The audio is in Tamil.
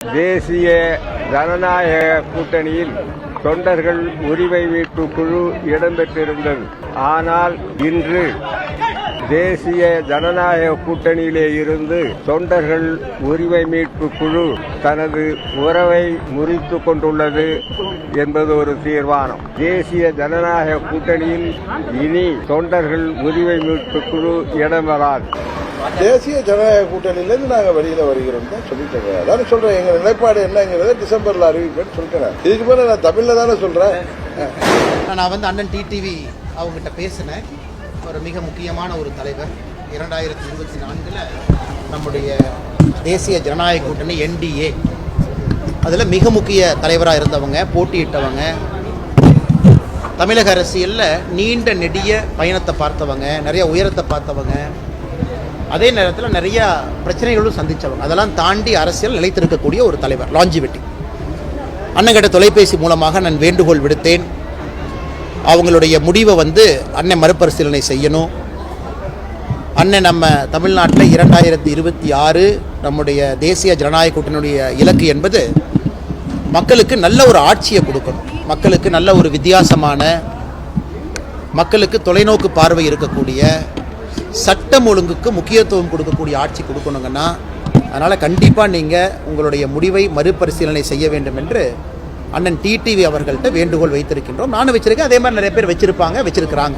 தேசிய ஜனநாயக கூட்டணியில் தொண்டர்கள் உரிமை மீட்பு குழு இடம்பெற்றிருந்தது. ஆனால் இன்று தேசிய ஜனநாயக கூட்டணியிலே இருந்து தொண்டர்கள் உரிமை மீட்பு குழு தனது உறவை முறித்து கொண்டுள்ளது என்பது ஒரு தீர்மானம். தேசிய ஜனநாயக கூட்டணியில் இனி தொண்டர்கள் உரிமை மீட்பு குழு இடம்பெறாது தேசிய ஜனநாயக கூட்டணியிலேருந்து நாங்கள் வெளியில் வருகிறோம் தான் சொல்லிட்டேங்க. அதான் சொல்கிறேன் எங்கள் நிலைப்பாடு என்னங்கிறத டிசம்பரில் அறிவிப்பேன்னு சொல்லிட்டேன். இதுக்கு மேலே நான் தமிழில் தானே சொல்கிறேன் நான் வந்து அண்ணன் டிடிவி அவங்ககிட்ட பேசினேன். ஒரு மிக முக்கியமான ஒரு தலைவர். இரண்டாயிரத்தி இருபத்தி நான்கில் நம்முடைய தேசிய ஜனநாயக கூட்டணி என்டிஏ அதில் மிக முக்கிய தலைவராக இருந்தவங்க போட்டியிட்டவங்க தமிழக அரசியலில் நீண்ட நெடிய பயணத்தை பார்த்தவங்க நிறைய உயரத்தை பார்த்தவங்க அதே நேரத்தில் நிறைய பிரச்சனைகளும் சந்தித்தவங்க அதெல்லாம் தாண்டி அரசியல் நிலைத்திருக்கக்கூடிய ஒரு தலைவர் லாஞ்சிவிட்டி அண்ணங்கிட்ட தொலைபேசி மூலமாக நான் வேண்டுகோள் விடுத்தேன். அவங்களுடைய முடிவை வந்து அண்ணன் மறுபரிசீலனை செய்யணும். அண்ணன் நம்ம தமிழ்நாட்டில் இரண்டாயிரத்தி இருபத்தி ஆறு நம்முடைய தேசிய ஜனநாயக கூட்டணியுடைய இலக்கு என்பது மக்களுக்கு நல்ல ஒரு ஆட்சியை கொடுக்கணும். மக்களுக்கு நல்ல ஒரு வித்தியாசமான மக்களுக்கு தொலைநோக்கு பார்வை இருக்கக்கூடிய சட்டம் ஒழுங்குக்கு முக்கியத்துவம் கொடுக்கக்கூடிய ஆட்சி கொடுக்கணுங்கன்னா அதனால் கண்டிப்பாக நீங்கள் உங்களுடைய முடிவை மறுபரிசீலனை செய்ய வேண்டும் என்று அண்ணன் டிடிவி அவர்கள்ட்ட வேண்டுகோள் வைத்திருக்கின்றோம். நானும் வச்சுருக்கேன். அதே மாதிரி நிறைய பேர் வச்சுருப்பாங்க வச்சுருக்கிறாங்க.